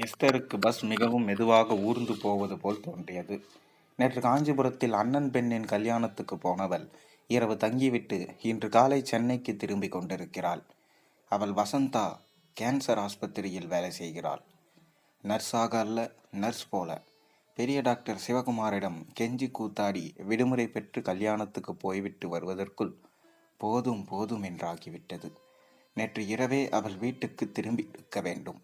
எஸ்தருக்கு bus மிகவும் மெதுவாக ஊர்ந்து போவது போல் தோன்றியது. நேற்று காஞ்சிபுரத்தில் அண்ணன் பெண்ணின் கல்யாணத்துக்கு போனவள் இரவு தங்கிவிட்டு இன்று காலை சென்னைக்கு திரும்பி கொண்டிருக்கிறாள். அவள் வசந்தா கேன்சர் ஆஸ்பத்திரியில் வேலை செய்கிறாள். நர்ஸாக அல்ல நர்ஸ் போல. பெரிய டாக்டர் சிவகுமாரிடம் கெஞ்சி கூத்தாடி விடுமுறை பெற்று கல்யாணத்துக்கு போய்விட்டு வருவதற்குள் போதும் போதும் என்றாகிவிட்டது. நேற்று இரவே அவள் வீட்டுக்கு திரும்பி இருக்க வேண்டும்.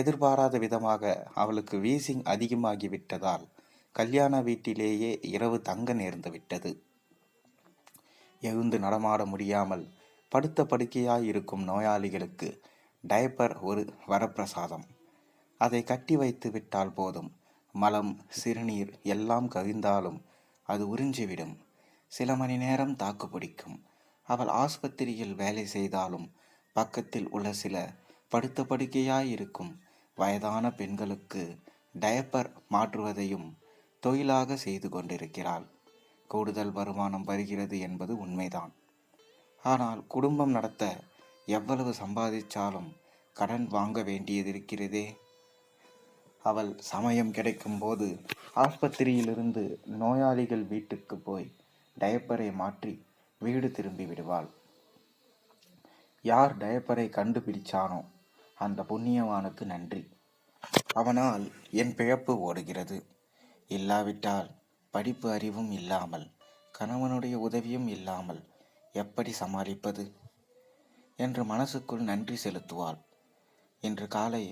எதிர்பாராத விதமாக அவளுக்கு வீசிங் அதிகமாகிவிட்டதால் கல்யாண வீட்டிலேயே இரவு தங்க நேர்ந்து விட்டது. எழுந்து நடமாட முடியாமல் படுத்த படுக்கையாய் இருக்கும் நோயாளிகளுக்கு டயப்பர் ஒரு வரப்பிரசாதம். அதை கட்டி வைத்து விட்டால் போதும். மலம் சிறுநீர் எல்லாம் கவிழ்ந்தாலும் அது உறிஞ்சிவிடும். சில மணி நேரம் தாக்கு பிடிக்கும். அவள் ஆஸ்பத்திரியில் வேலை செய்தாலும் பக்கத்தில் உள்ள சில படுத்த படுக்கையாய் இருக்கும் வயதான பெண்களுக்கு டயப்பர் மாற்றுவதையும் தொழிலாக செய்து கொண்டிருக்கிறாள். கூடுதல் வருமானம் வருகிறது என்பது உண்மைதான். ஆனால் குடும்பம் நடத்த எவ்வளவு சம்பாதிச்சாலும் கடன் வாங்க வேண்டியதிருக்கிறதே? அவள் சமயம் கிடைக்கும்போது ஆஸ்பத்திரியிலிருந்து நோயாளிகள் வீட்டுக்கு போய் டயப்பரை மாற்றி வீடு திரும்பி விடுவாள். யார் டயப்பரை கண்டுபிடிச்சானோ அந்த புண்ணியவானுக்கு நன்றி. அவனால் என் பிழப்பு ஓடுகிறது. இல்லாவிட்டால் படிப்பு அறிவும் இல்லாமல் கணவனுடைய உதவியும் இல்லாமல் எப்படி சமாளிப்பது? என்று மனசுக்குள் நன்றி செலுத்துவாள். இன்று காலை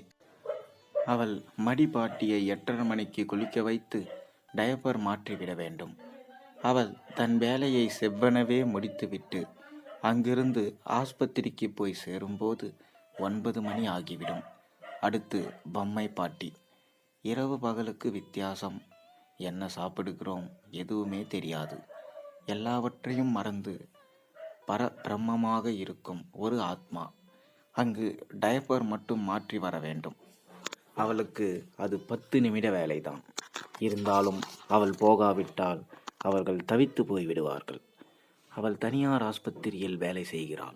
அவள் மடிபாட்டியை எட்டரை மணிக்கு குளிக்க வைத்து டயப்பர் மாற்றிவிட வேண்டும். அவள் தன் வேலையை செவ்வனவே முடித்துவிட்டு அங்கிருந்து ஆஸ்பத்திரிக்கு போய் சேரும்போது ஒன்பது மணி ஆகிவிடும். அடுத்து பொம்மை பாட்டி. இரவு பகலுக்கு வித்தியாசம். என்ன சாப்பிடுகிறோம் எதுவுமே தெரியாது. எல்லாவற்றையும் மறந்து பர பிரம்மமாக இருக்கும் ஒரு ஆத்மா. அங்கு டயப்பர் மட்டும் மாற்றி வர வேண்டும். அவளுக்கு அது பத்து நிமிட வேலைதான். இருந்தாலும் அவள் போகாவிட்டால் அவர்கள் தவித்து போய்விடுவார்கள். அவள் தனியார் ஆஸ்பத்திரியில் வேலை செய்கிறாள்.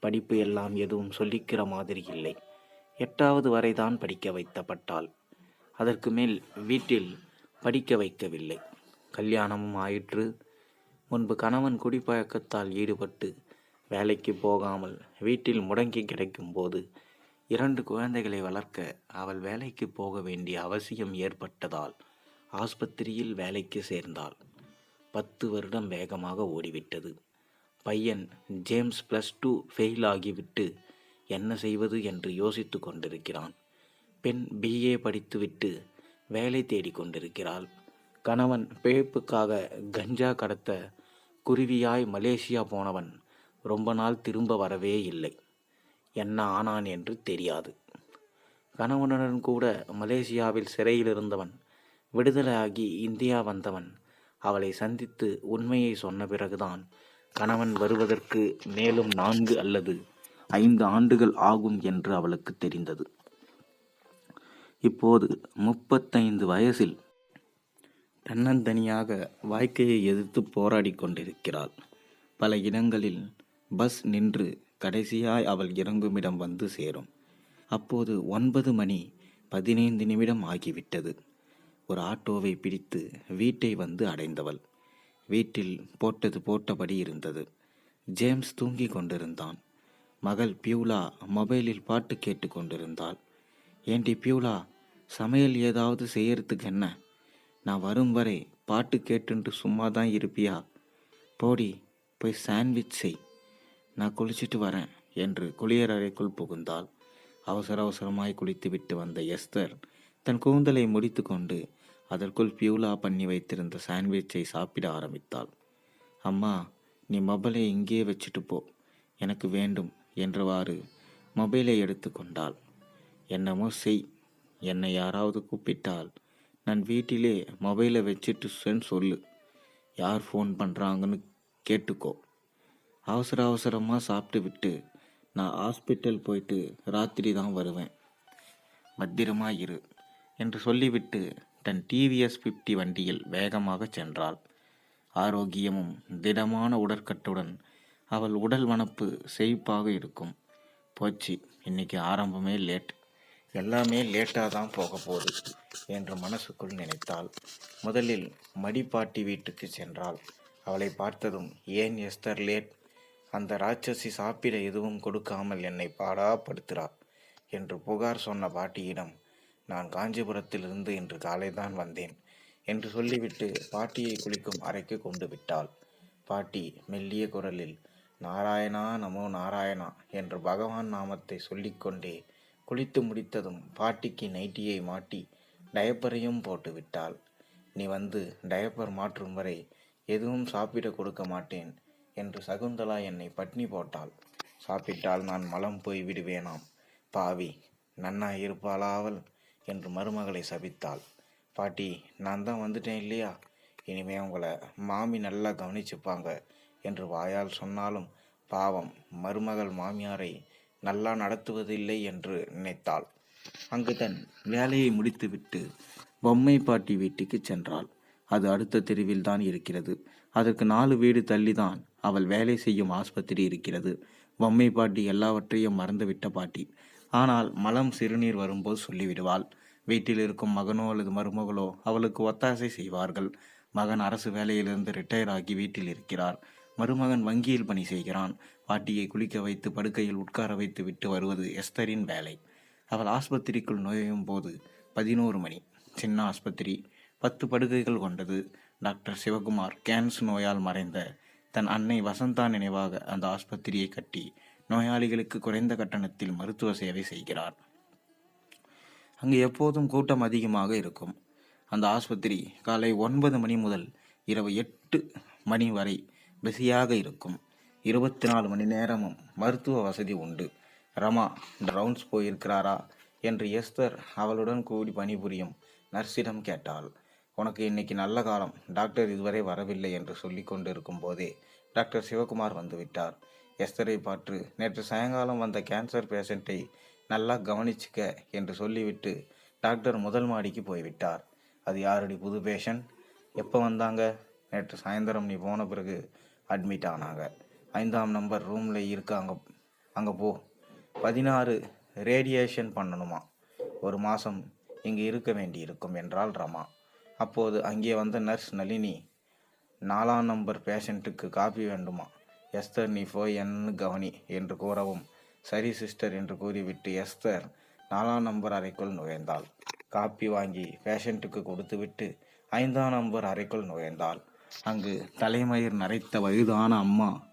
படிப்பு எல்லாம் எதுவும் சொல்லிக்கிற மாதிரி இல்லை. எட்டாவது வரைதான் படிக்க வைத்தப்பட்டாள். அதற்கு மேல் வீட்டில் படிக்க வைக்கவில்லை. கல்யாணமும் ஆயிற்று. முன்பு கணவன் குடிப்பழக்கத்தால் ஈடுபட்டு வேலைக்கு போகாமல் வீட்டில் முடங்கி கிடைக்கும்போது இரண்டு குழந்தைகளை வளர்க்க அவள் வேலைக்கு போக வேண்டிய அவசியம் ஏற்பட்டதால் ஆஸ்பத்திரியில் வேலைக்கு சேர்ந்தாள். பத்து வருடம் வேகமாக ஓடிவிட்டது. பையன் ஜேம்ஸ் ப்ளஸ் டூ ஃபெயில் ஆகிவிட்டு என்ன செய்வது என்று யோசித்து கொண்டிருக்கிறான். பெண் பிஏ படித்துவிட்டு வேலை தேடிக் கொண்டிருக்கிறாள். கணவன் பிழைப்புக்காக கஞ்சா கடத்த குருவியாய் மலேசியா போனவன் ரொம்ப நாள் திரும்ப வரவே இல்லை. என்ன ஆனான் என்று தெரியாது. கணவனுடன் கூட மலேசியாவில் சிறையில் இருந்தவன் விடுதலையாகி இந்தியா வந்தவன் அவளை சந்தித்து உண்மையை சொன்ன பிறகுதான் கணவன் வருவதற்கு மேலும் நான்கு அல்லது ஐந்து ஆண்டுகள் ஆகும் என்று அவளுக்கு தெரிந்தது. இப்போது முப்பத்தைந்து வயசில் தன்னந்தனியாக வாழ்க்கையை எதிர்த்து போராடி கொண்டிருக்கிறாள். பல இடங்களில் பஸ் நின்று கடைசியாய் அவள் இறங்குமிடம் வந்து சேரும். அப்போது ஒன்பது மணி பதினைந்து நிமிடம் ஆகிவிட்டது. ஒரு ஆட்டோவை பிடித்து வீட்டை வந்து அடைந்தவள். வீட்டில் போட்டது போட்டபடி இருந்தது. ஜேம்ஸ் தூங்கிக் கொண்டிருந்தான். மகள் பியூலா மொபைலில் பாட்டு கேட்டு கொண்டிருந்தாள். ஏண்டி பியூலா சமையல் ஏதாவது செய்யறதுக்கு என்ன? நான் வரும் வரை பாட்டு கேட்டுன்ட்டு சும்மா தான் இருப்பியா? போடி போய் சாண்ட்விச் செய். நான் குளிச்சிட்டு வரேன் என்று குளியலறைக்குள் புகுந்தாள். அவசர அவசரமாய் குளித்துவிட்டு வந்த எஸ்தர் தன் கூந்தலை முடித்து கொண்டு அதற்குள் பியூலா பண்ணி வைத்திருந்த சாண்ட்விச்சை சாப்பிட ஆரம்பித்தாள். அம்மா நீ மொபைலை இங்கேயே வச்சுட்டு போ. எனக்கு வேண்டும் என்றவாறு மொபைலை எடுத்து கொண்டாள். என்னமோ செய் என்னை யாராவது கூப்பிட்டால் நான் வீட்டிலே மொபைலை வச்சுட்டு சொல்லு. யார் ஃபோன் பண்ணுறாங்கன்னு கேட்டுக்கோ. அவசர அவசரமாக சாப்பிட்டு விட்டு நான் ஹாஸ்பிட்டல் போயிட்டு ராத்திரி தான் வருவேன். பத்திரமா இரு என்று சொல்லிவிட்டு தன் டிவிஎஸ் ஃபிஃப்டி வண்டியில் வேகமாக சென்றாள். ஆரோக்கியமும் திடமான உடற்கட்டுடன் அவள் உடல் வனப்பு செழிப்பாக இருக்கும். போச்சு இன்னைக்கு ஆரம்பமே லேட். எல்லாமே லேட்டாக தான் போக போகுது என்று மனசுக்குள் நினைத்தாள். முதலில் மடிப்பாட்டி வீட்டுக்கு சென்றாள். அவளை பார்த்ததும் ஏன் எஸ்தர் லேட்? அந்த ராட்சசி சாப்பிட எதுவும் கொடுக்காமல் என்னை பாடாப்படுத்துகிறாள் என்று புகார் சொன்ன பாட்டியிடம் நான் காஞ்சிபுரத்திலிருந்து இன்று காலைதான் வந்தேன் என்று சொல்லிவிட்டு பாட்டியை குளிக்கும் அறைக்கு கொண்டு விட்டாள். பாட்டி மெல்லிய குரலில் நாராயணா நமோ நாராயணா என்று பகவான் நாமத்தை சொல்லிக்கொண்டே குளித்து முடித்ததும் பாட்டிக்கு நைட்டியை மாட்டி டயப்பரையும் போட்டு விட்டாள். நீ வந்து டயப்பர் மாற்றும் வரை எதுவும் சாப்பிட கொடுக்க மாட்டேன் என்று சகுந்தலா என்னை பட்னி போட்டாள். சாப்பிட்டால் நான் மலம் போய் விடுவேனாம். பாவி நன்னா இருப்பாளாவல் என்று மருமகளை சபித்தாள். பாட்டி நான் தான் வந்துட்டேன் இல்லையா? இனிமே உங்களை மாமி நல்லா கவனிச்சுப்பாங்க என்று வாயால் சொன்னாலும் பாவம் மருமகள் மாமியாரை நல்லா நடத்துவதில்லை என்று நினைத்தாள். அங்கு தன் வேலையை முடித்துவிட்டு பொம்மை பாட்டி வீட்டுக்கு சென்றாள். அது அடுத்த தெருவில் தான் இருக்கிறது. அதற்கு நாலு வீடு தள்ளிதான் அவள் வேலை செய்யும் ஆஸ்பத்திரி இருக்கிறது. பொம்மை பாட்டி எல்லாவற்றையும் மறந்துவிட்ட பாட்டி. ஆனால் மலம் சிறுநீர் வரும்போது சொல்லிவிடுவாள். வீட்டில் இருக்கும் மகனோ அல்லது மருமகளோ அவளுக்கு ஒத்தாசை செய்வார்கள். மகன் அரசு வேலையிலிருந்து ரிட்டையர் ஆகி வீட்டில் இருக்கிறார். மருமகன் வங்கியில் பணி செய்கிறான். பாட்டியை குளிக்க வைத்து படுக்கையில் உட்கார வைத்து விட்டு வருவது எஸ்தரின் வேலை. அவள் ஆஸ்பத்திரிக்குள் நுழையும் போது பதினோரு மணி. சின்ன ஆஸ்பத்திரி. பத்து படுக்கைகள் கொண்டது. டாக்டர் சிவகுமார் கேன்ஸ் நோயால் மறைந்த தன் அன்னை வசந்தா நினைவாக அந்த ஆஸ்பத்திரியை கட்டி நோயாளிகளுக்கு குறைந்த கட்டணத்தில் மருத்துவ சேவை செய்கிறார். அங்கு எப்போதும் கூட்டம் அதிகமாக இருக்கும். அந்த ஆஸ்பத்திரி காலை ஒன்பது மணி முதல் இரவு எட்டு மணி வரை பிஸியாக இருக்கும். இருபத்தி நாலு மணி நேரமும் மருத்துவ வசதி உண்டு. ரமா ரவுண்ட்ஸ் போயிருக்கிறாரா என்று எஸ்தர் அவளுடன் கூடி பணிபுரியும் நர்ஸிடம் கேட்டாள். உனக்கு இன்னைக்கு நல்ல காலம். டாக்டர் இதுவரை வரவில்லை என்று சொல்லி கொண்டிருக்கும் போதே டாக்டர் சிவகுமார் வந்துவிட்டார். எஸ்தரை பார்த்து நேற்று சாயங்காலம் வந்த கேன்சர் பேஷண்ட்டை நல்லா கவனிச்சுக்க என்று சொல்லிவிட்டு டாக்டர் முதல் மாடிக்கு போய்விட்டார். அது யாரடி புது பேஷண்ட் எப்போ வந்தாங்க? நேற்று சாயந்தரம் நீ போன பிறகு அட்மிட் ஆனாங்க. ஐந்தாம் நம்பர் ரூமில் இருக்காங்க. அங்கே போ. பதினாறு ரேடியேஷன் பண்ணணுமா? ஒரு மாதம் இங்கே இருக்க வேண்டி இருக்கும் என்றால் ரமா. அப்போது அங்கே வந்த நர்ஸ் நளினி நாலாம் நம்பர் பேஷண்ட்டுக்கு காப்பி வேண்டுமா? எஸ்தர் நீ போய் என்ன கவனி என்று கூறவும். சரி சிஸ்டர் என்று கூறிவிட்டு எஸ்தர் நாலாம் நம்பர் அறைக்குள் நுழைந்தாள். காப்பி வாங்கி பேஷண்ட்டுக்கு கொடுத்துவிட்டு ஐந்தாம் நம்பர் அறைக்குள் நுழைந்தாள். அங்கு தலைமயிர் நரைத்த வயதான அம்மா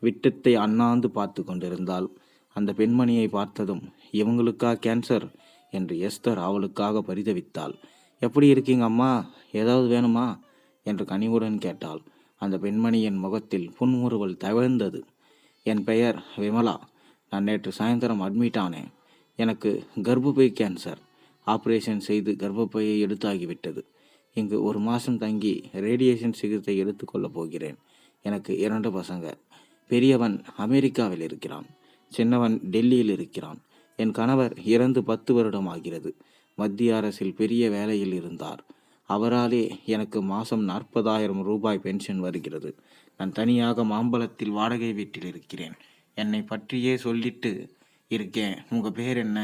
விட்டத்தை அண்ணாந்து பார்த்து கொண்டிருந்தாள். அந்த பெண்மணியை பார்த்ததும் இவங்களுக்கா கேன்சர்? என்று எஸ்தர் அவளுக்காக பரிதவித்தாள். எப்படி இருக்கீங்க அம்மா? ஏதாவது வேணுமா? என்று கனிவுடன் கேட்டாள். அந்த பெண்மணியின் முகத்தில் புன்முறுவல் தவழ்ந்தது என் பெயர் விமலா. நான் நேற்று சாயந்தரம் அட்மிட் ஆனேன். எனக்கு கர்ப்பப்பை கேன்சர் ஆப்ரேஷன் செய்து கர்ப்பப்பையை எடுத்தாகிவிட்டது. இங்கு ஒரு மாதம் தங்கி ரேடியேஷன் சிகிச்சை எடுத்துக்கொள்ளப் போகிறேன். எனக்கு இரண்டு பசங்க. பெரியவன் அமெரிக்காவில் இருக்கிறான். சின்னவன் டெல்லியில் இருக்கிறான். என் கணவர் இறந்து பத்து வருடம் ஆகிறது. மத்திய அரசில் பெரிய வேலையில் இருந்தார். அவராலே எனக்கு மாதம் நாற்பதாயிரம் ரூபாய் பென்ஷன் வருகிறது. நான் தனியாக மாம்பழத்தில் வாடகை வீட்டில் இருக்கிறேன். என்னை பற்றியே சொல்லிட்டு இருக்கேன். உங்கள் பேர் என்ன?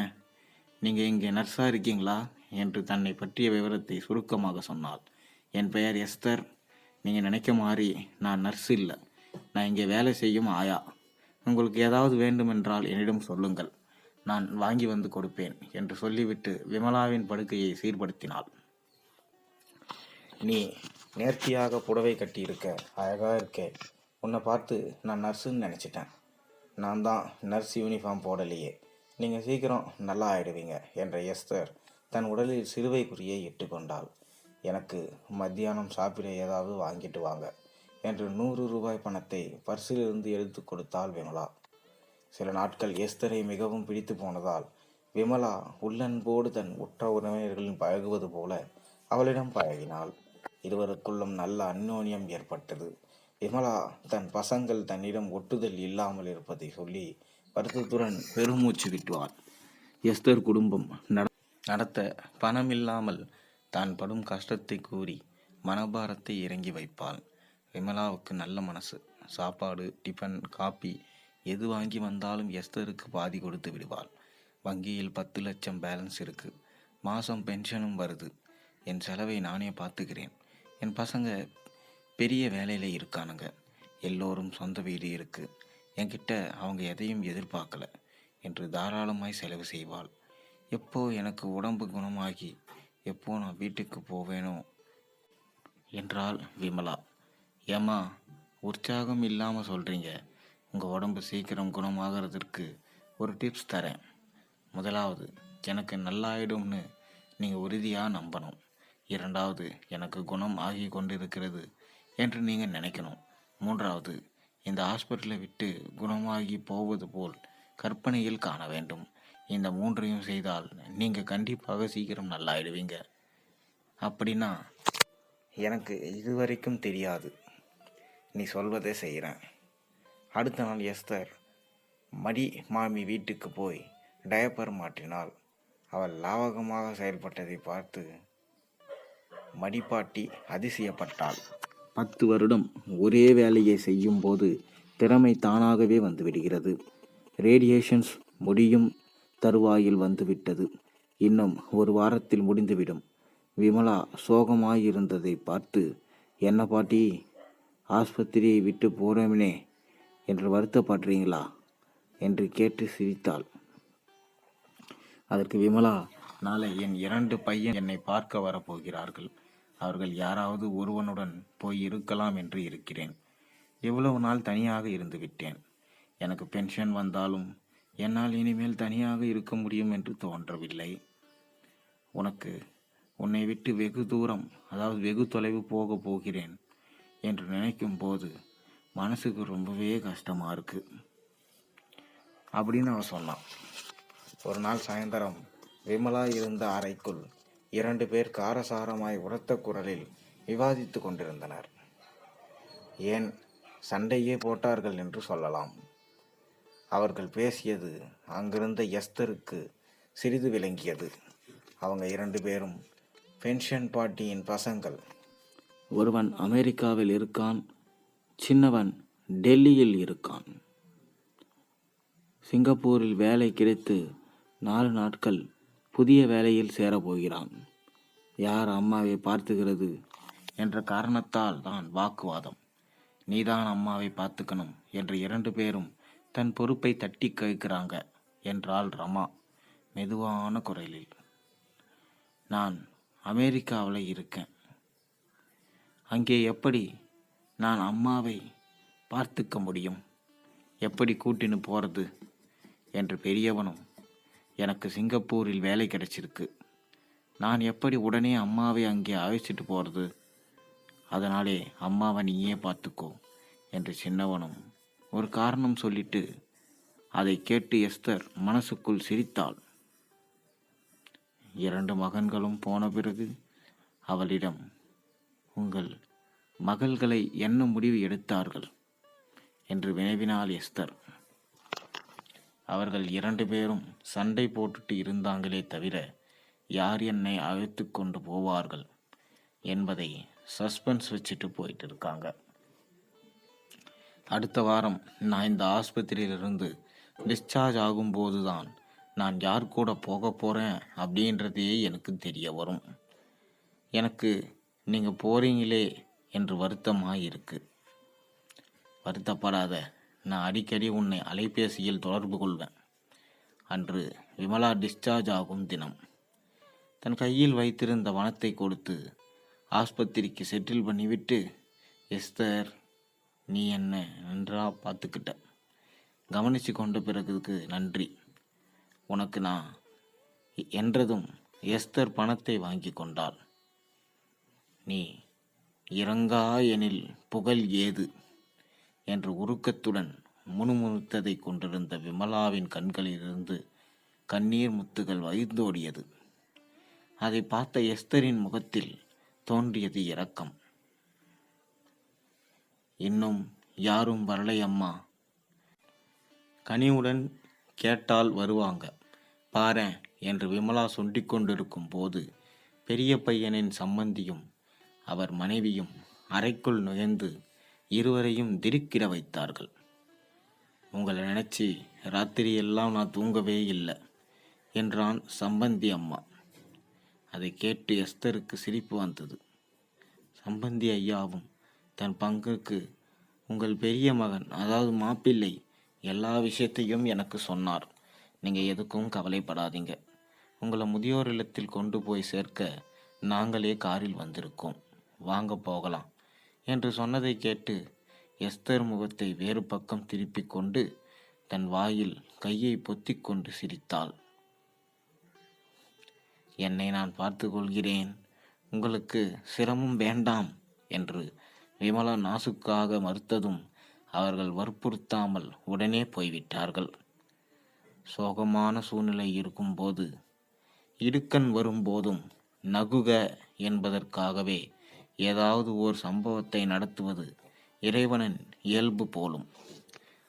நீங்கள் இங்கே நர்ஸாக இருக்கீங்களா? என்று தன்னை பற்றிய விவரத்தை சுருக்கமாக சொன்னாள். என் பெயர் எஸ்தர். நீங்கள் நினைக்க மாதிரி நான் நர்ஸ் இல்லை. நான் இங்கே வேலை செய்யும் ஆயா. உங்களுக்கு ஏதாவது வேண்டுமென்றால் என்னிடம் சொல்லுங்கள். நான் வாங்கி வந்து கொடுப்பேன் என்று சொல்லிவிட்டு விமலாவின் படுக்கையை சீர்படுத்தினாள். நீ நேர்த்தியாக புடவை கட்டியிருக்க அழகாக இருக்கே. உன்னை பார்த்து நான் நர்ஸுன்னு நினச்சிட்டேன். நான் தான் நர்ஸ் யூனிஃபார்ம் போடலையே. நீங்கள் சீக்கிரம் நல்லா ஆயிடுவீங்க என்ற எஸ்தர் தன் உடலில் சிலுவை குறியை இட்டுக்கொண்டாள் எனக்கு மத்தியானம் சாப்பிட ஏதாவது வாங்கிட்டு வாங்க என்று நூறு ரூபாய் பணத்தை பர்சிலிருந்து எடுத்து கொடுத்தாள் விமலா. சில நாட்கள் எஸ்தரை மிகவும் பிடித்து போனதால் விமலா உள்ளன்போடு தன் உற்ற உறவினர்களின் பழகுவது போல அவளிடம் பழகினாள். இருவருக்குள்ளும் நல்ல அந்யோன்யம் ஏற்பட்டது. விமலா தன் பசங்கள் தன்னிடம் ஒட்டுதல் இல்லாமல் இருப்பதை சொல்லி வருத்தத்துடன் பெருமூச்சு விட்டுவார் எஸ்தர் குடும்பம் நட நடத்த பணம் இல்லாமல் தான் படும் கஷ்டத்தை கூறி மனபாரத்தை இறங்கி வைப்பாள். விமலாவுக்கு நல்ல மனசு. சாப்பாடு டிஃபன் காப்பி எது வாங்கி வந்தாலும் எஸ்தருக்கு பாதி கொடுத்து விடுவாள். வங்கியில் பத்து லட்சம் பேலன்ஸ் இருக்கு. மாதம் பென்ஷனும் வருது. என் செலவை நானே பார்த்துக்கிறேன். என் பசங்க பெரிய வேலையில் இருக்கானுங்க. எல்லோரும் சொந்த வீடு இருக்குது என்கிட்ட அவங்க எதையும் எதிர்பார்க்கல என்று தாராளமாய் செலவு செய்வாள். எப்போ எனக்கு உடம்பு குணமாகி எப்போ நான் வீட்டுக்கு போவேனோ என்றாள் விமலா. ஏம்மா உற்சாகம் இல்லாமல் சொல்கிறீங்க உங்கள் உடம்பு சீக்கிரம் குணமாகறதற்கு ஒரு டிப்ஸ் தரேன். முதலாவது எனக்கு நல்லாயிடும்னு நீங்கள் உறுதியாக நம்பணும். இரண்டாவது எனக்கு குணம் ஆகி கொண்டிருக்கிறது என்று நீங்கள் நினைக்கணும். மூன்றாவது இந்த ஹாஸ்பிட்டலை விட்டு குணமாகி போவது போல் கற்பனையில் காண வேண்டும். இந்த மூன்றையும் செய்தால் நீங்கள் கண்டிப்பாக சீக்கிரம் நல்லாயிடுவீங்க. அப்படின்னா எனக்கு இதுவரைக்கும் தெரியாது. நீ சொல்வதை செய்கிறேன் அடுத்த நாள் எஸ்தர் மடி மாமி வீட்டுக்கு போய் டயப்பர் மாற்றினாள். அவள் லாவகமாக செயல்பட்டதை பார்த்து மடிப்பாட்டி அதிசயப்பட்டாள். பத்து வருடம் ஒரே வேலையை செய்யும் போது திறமை தானாகவே வந்துவிடுகிறது. ரேடியேஷன்ஸ் முடியும் தருவாயில் வந்துவிட்டது. இன்னும் ஒரு வாரத்தில் முடிந்துவிடும். விமலா சோகமாயிருந்ததை பார்த்து என்ன பாட்டி ஆஸ்பத்திரியை விட்டு போகிறோமினே என்று வருத்தப்படுறீங்களா? என்று கேட்டு சிரித்தாள். அதற்கு விமலா நாளை என் இரண்டு பையன் என்னை பார்க்க வரப்போகிறார்கள். அவர்கள் யாராவது ஒருவனுடன் போய் இருக்கலாம் என்று இருக்கிறேன். எவ்வளவு நாள் தனியாக இருந்து விட்டேன். எனக்கு பென்ஷன் வந்தாலும் என்னால் இனிமேல் தனியாக இருக்க முடியும் என்று தோன்றவில்லை. உனக்கு உன்னை விட்டு வெகு தூரம் அதாவது வெகு தொலைவு போக போகிறேன் என்று நினைக்கும் போது மனசுக்கு ரொம்பவே கஷ்டமாக இருக்கு. அப்படின்னு அவன் சொன்னான். ஒரு நாள் சாயந்தரம் விமலா இருந்த அறைக்குள் இரண்டு பேர் காரசாரமாய் உரத்த குரலில் விவாதித்து கொண்டிருந்தனர். ஏன் சண்டையே போட்டார்கள் என்று சொல்லலாம். அவர்கள் பேசியது அங்கிருந்த எஸ்தருக்கு சிறிது விளங்கியது. அவங்க இரண்டு பேரும் பென்ஷன் பாட்டியின் பசங்கள். ஒருவன் அமெரிக்காவில் இருக்கான் சின்னவன் டெல்லியில் இருக்கான். சிங்கப்பூரில் வேலை கிடைத்து நாலு நாட்கள் புதிய வேலையில் சேரப்போகிறான். யார் அம்மாவை பார்த்துகிறது என்ற காரணத்தால் தான் வாக்குவாதம். நீதான் அம்மாவை பார்த்துக்கணும் என்று இரண்டு பேரும் தன் பொறுப்பை தட்டி கழிக்கிறாங்க என்றாள் ரமா மெதுவான குரலில். நான் அமெரிக்காவில் இருக்கேன். அங்கே எப்படி நான் அம்மாவை பார்த்துக்க முடியும்? எப்படி கூட்டின்னு போகிறது என்று பெரியவனும் எனக்கு சிங்கப்பூரில் வேலை கிடைச்சிருக்கு. நான் எப்படி உடனே அம்மாவை அங்கே அழைச்சிட்டு போகிறது அதனாலே அம்மாவை நீயே பார்த்துக்கோ என்று சின்னவனும் ஒரு காரணம் சொல்லிட்டு அதை கேட்டு எஸ்தர் மனசுக்குள் சிரித்தாள். இரண்டு மகன்களும் போன பிறகு அவளிடம் உங்கள் மகள்களை என்ன முடிவு எடுத்தார்கள்? என்று வினவினாள் எஸ்தர். அவர்கள் இரண்டு பேரும் சண்டை போட்டுட்டு இருந்தாங்களே தவிர யார் என்னை அழைத்து கொண்டு போவார்கள் என்பதை சஸ்பென்ஸ் வச்சுட்டு போயிட்டு இருக்காங்க. அடுத்த வாரம் நான் இந்த ஆஸ்பத்திரியிலிருந்து டிஸ்சார்ஜ் ஆகும்போது தான் நான் யார் கூட போக போகிறேன் அப்படின்றதே எனக்கு தெரிய வரும். எனக்கு நீங்கள் போகிறீங்களே என்று வருத்தமாக இருக்குது வருத்தப்படாத நான் அடிக்கடி உன்னை அலைபேசியில் தொடர்பு கொள்வேன். அன்று விமலா டிஸ்சார்ஜ் ஆகும் தினம். தன் கையில் வைத்திருந்த வனத்தை கொடுத்து ஆஸ்பத்திரிக்கு செட்டில் பண்ணிவிட்டு எஸ்தர் நீ என்ன நன்றாக பார்த்துக்கிட்ட. கவனித்து கொண்ட பிறகுக்கு நன்றி. உனக்கு நான் என்றதும் எஸ்தர் பணத்தை வாங்கி கொண்டாள். நீ இறங்கா எனில் புகழ் ஏது? என்று உருக்கத்துடன் முணுமுணுத்ததை கொண்டிருந்த விமலாவின் கண்களிலிருந்து கண்ணீர் முத்துகள் வழிந்தோடியது அதை பார்த்த எஸ்தரின் முகத்தில் தோன்றியது இரக்கம். இன்னும் யாரும் வரலை அம்மா. கனிவுடன் கேட்டால் வருவாங்க. பாரேன் என்று விமலா சொல்லிக் கொண்டிருக்கும் போது பெரிய பையனின் சம்மந்தியும் அவர் மனைவியும் அறைக்குள் நுழைந்து இருவரையும் திடுக்கிட வைத்தார்கள். உங்களை நினச்சி ராத்திரி எல்லாம் நான் தூங்கவே இல்லை என்றான் சம்பந்தி அம்மா. அதை கேட்டு எஸ்தருக்கு சிரிப்பு வந்தது. சம்பந்தி ஐயாவும் தன் பங்குக்கு உங்கள் பெரிய மகன் அதாவது மாப்பிள்ளை எல்லா விஷயத்தையும் எனக்கு சொன்னார். நீங்கள் எதுக்கும் கவலைப்படாதீங்க. உங்களை முதியோர் இல்லத்தில் கொண்டு போய் சேர்க்க நாங்களே காரில் வந்திருக்கோம். வாங்க போகலாம். என்று சொன்னதை கேட்டு எஸ்தர் முகத்தை வேறு பக்கம் திருப்பிக் கொண்டு தன் வாயில் கையை பொத்திக் கொண்டு சிரித்தாள். என்னை நான் பார்த்து கொள்கிறேன். உங்களுக்கு சிரமம் வேண்டாம் என்று விமலா நாசுக்காக மறுத்ததும் அவர்கள் வற்புறுத்தாமல் உடனே போய்விட்டார்கள். சோகமான சூழ்நிலை இருக்கும்போது இடுக்கண் வரும்போதும் நகுக என்பதற்காகவே ஏதாவது ஓர் சம்பவத்தை நடத்துவது இறைவனின் இயல்பு போலும்.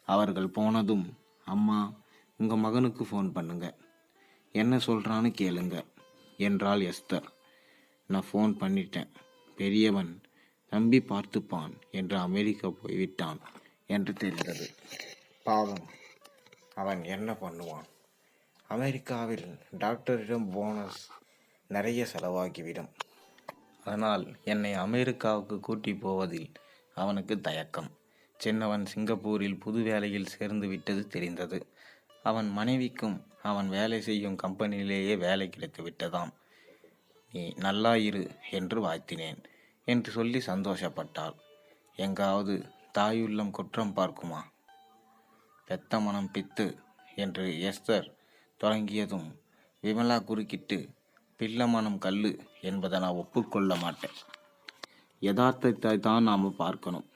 அவர்கள் போனதும் அம்மா உங்கள் மகனுக்கு ஃபோன் பண்ணுங்க. என்ன சொல்கிறான்னு கேளுங்க என்றாள் எஸ்தர். நான் ஃபோன் பண்ணிட்டேன். பெரியவன் நம்பி பார்த்துப்பான் என்று அமெரிக்கா போய்விட்டான் என்று தெரிந்தது. பாவம். அவன் என்ன பண்ணுவான்? அமெரிக்காவில் டாக்டரிடம் போனஸ் நிறைய செலவாகிவிடும். அதனால் என்னை அமெரிக்காவுக்கு கூட்டி போவதில் அவனுக்கு தயக்கம். சின்னவன் சிங்கப்பூரில் புது வேலையில் சேர்ந்து விட்டது தெரிந்தது. அவன் மனைவிக்கும் அவன் வேலை செய்யும் கம்பெனியிலேயே வேலை கிடைத்து விட்டதாம். நீ நல்லா இரு என்று வாழ்த்தினேன் என்று சொல்லி சந்தோஷப்பட்டாள். எங்காவது தாயுள்ளம் குற்றம் பார்க்குமா? பெத்த மனம் பித்து என்று எஸ்தர் தொடங்கியதும் விமலா குறுக்கிட்டு பிள்ளை மனம் கல்லு என்பதை நான் ஒப்புக்கொள்ள மாட்டேன். யதார்த்தத்தை தான் நாம் பார்க்கணும்.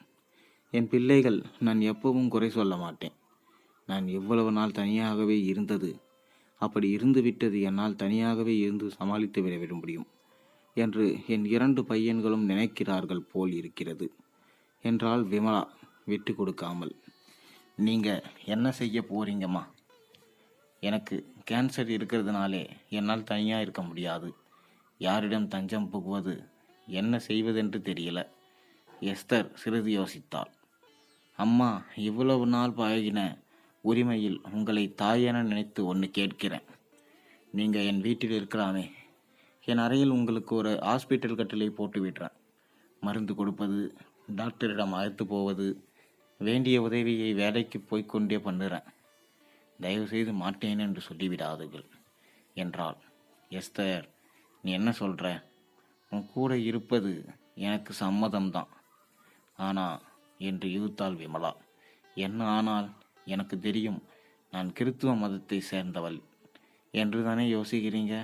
என் பிள்ளைகள் நான் எப்பவும் குறை சொல்ல மாட்டேன். நான் எவ்வளவு நாள் தனியாகவே இருந்தது அப்படி இருந்து விட்டது என்னால் தனியாகவே இருந்து சமாளித்து விட முடியும் என்று என் இரண்டு பையன்களும் நினைக்கிறார்கள் போல் இருக்கிறது. என்றால் விமலா விட்டு கொடுக்காமல். நீங்கள் என்ன செய்ய போறீங்கம்மா? எனக்கு கேன்சர் இருக்கிறதுனாலே என்னால் தனியாக இருக்க முடியாது. யாரிடம் தஞ்சம் புகுவது என்ன செய்வதென்று தெரியல. எஸ்தர் சிறிது யோசித்தாள். அம்மா இவ்வளவு நாள் பழகின உரிமையில் உங்களை தாயென நினைத்து ஒன்று கேட்கிறேன். நீங்கள் என் வீட்டில் இருக்கலாமே. என் அறையில் உங்களுக்கு ஒரு ஹாஸ்பிட்டல் கட்டளை போட்டு விடுறேன். மருந்து கொடுப்பது டாக்டரிடம் அழைத்து போவது வேண்டிய உதவியை வேலைக்கு போய்க்கொண்டே பண்ணுறேன். தயவுசெய்து மாட்டேன் என்று சொல்லிவிடாதீர்கள் என்றாள் எஸ்தர். நீ என்ன சொல்கிற உன் கூட இருப்பது எனக்கு சம்மதம்தான். ஆனா என்று இழுத்தாள் விமலா. என்ன ஆனால் எனக்கு தெரியும் நான் கிறித்துவ மதத்தை சேர்ந்தவள். என்று தானே யோசிக்கிறீங்க?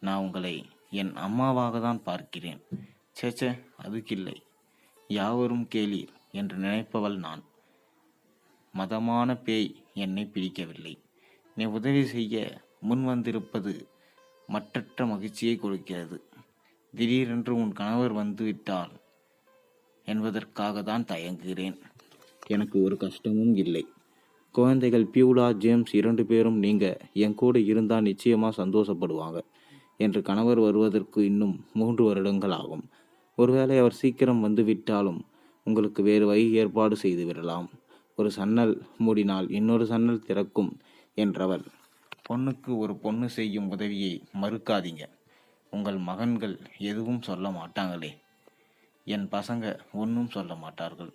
நான் உங்களை என் அம்மாவாக தான் பார்க்கிறேன் சேச்சே அதுக்கில்லை. யாவரும் கேளீர் என்று நினைப்பவள் நான். மதமான பேய் என்னை பிடிக்கவில்லை. நீ உதவி செய்ய முன் வந்திருப்பது மற்றற்ற மகிழ்ச்சியை கொடுக்கிறது. திடீரென்று உன் கணவர் வந்துவிட்டால் என்பதற்காக தான் தயங்குகிறேன். எனக்கு ஒரு கஷ்டமும் இல்லை. குழந்தைகள் பியூலா ஜேம்ஸ் இரண்டு பேரும் நீங்கள் என் கூட இருந்தால் நிச்சயமாக சந்தோஷப்படுவாங்க என்று கணவர் வருவதற்கு இன்னும் மூன்று வருடங்கள் ஆகும். ஒருவேளை அவர் சீக்கிரம் வந்து விட்டாலும் உங்களுக்கு வேறு வழி ஏற்பாடு செய்து விடலாம். ஒரு சன்னல் மூடினால் இன்னொரு சன்னல் திறக்கும் என்றவர் பொண்ணுக்கு ஒரு பொண்ணு செய்யும் உதவியை மறுக்காதீங்க. உங்கள் மகன்கள் எதுவும் சொல்ல மாட்டாங்களே. என் பசங்க ஒன்றும் சொல்ல மாட்டார்கள்.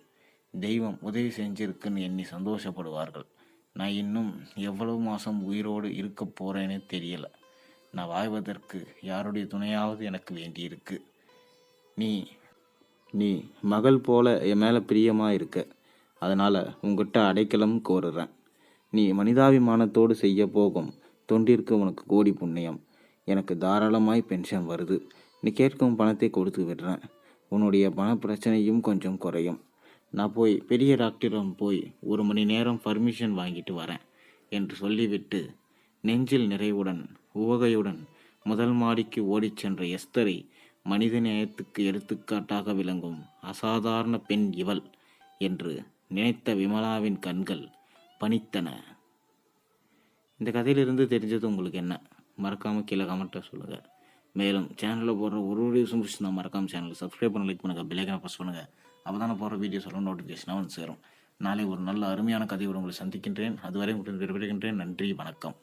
தெய்வம் உதவி செஞ்சிருக்குன்னு எண்ணி சந்தோஷப்படுவார்கள். நான் இன்னும் எவ்வளவு மாதம் உயிரோடு இருக்க போகிறேனே தெரியல. நான் வாழ்வதற்கு யாருடைய துணையாவது எனக்கு வேண்டியிருக்கு. நீ நீ மகள் போல என் மேலே பிரியமாக இருக்க. அதனால் உங்ககிட்ட அடைக்கலம் கோருறேன். நீ மனிதாபிமானத்தோடு செய்ய போகும். தொண்டிற்கு உனக்கு கோடி புண்ணியம். எனக்கு தாராளமாய் பென்ஷன் வருது. நீ கேட்கும் பணத்தை கொடுத்து விடுறேன். உன்னுடைய பண பிரச்சனையும் கொஞ்சம் குறையும். நான் போய் பெரிய டாக்டரிடம் போய் ஒரு மணி நேரம் பர்மிஷன் வாங்கிட்டு வரேன் என்று சொல்லிவிட்டு நெஞ்சில் நிறைவுடன் உவகையுடன் முதல் மாடிக்கு ஓடிச் சென்ற எஸ்தரை மனித நேயத்துக்கு எடுத்துக்காட்டாக விளங்கும் அசாதாரண பெண் இவள் என்று நினைத்த விமலாவின் கண்கள் பணித்தன இந்த கதையிலிருந்து தெரிஞ்சது உங்களுக்கு என்ன? மறக்காமல் கீழே கமெண்ட்டை சொல்லுங்கள் மேலும் சேனலில் போடுற ஒரு ஒரு நியூஸும் பிடிச்சிருந்தா மறக்காம சேனலை சப்ஸ்கிரைப் பண்ண லைக் பண்ணுங்கள் பெல்லைக்கனை ப்ரெஸ் பண்ணுங்கள் அப்போ தானே போகிற வீடியோஸ் எல்லாம் நோட்டிஃபிகேஷனாக வந்து சேரும். நாளை ஒரு நல்ல அருமையான கதையோடு உங்களை சந்திக்கின்றேன். அதுவரை உங்களுக்கு விடைபெறுகின்றேன். நன்றி வணக்கம்.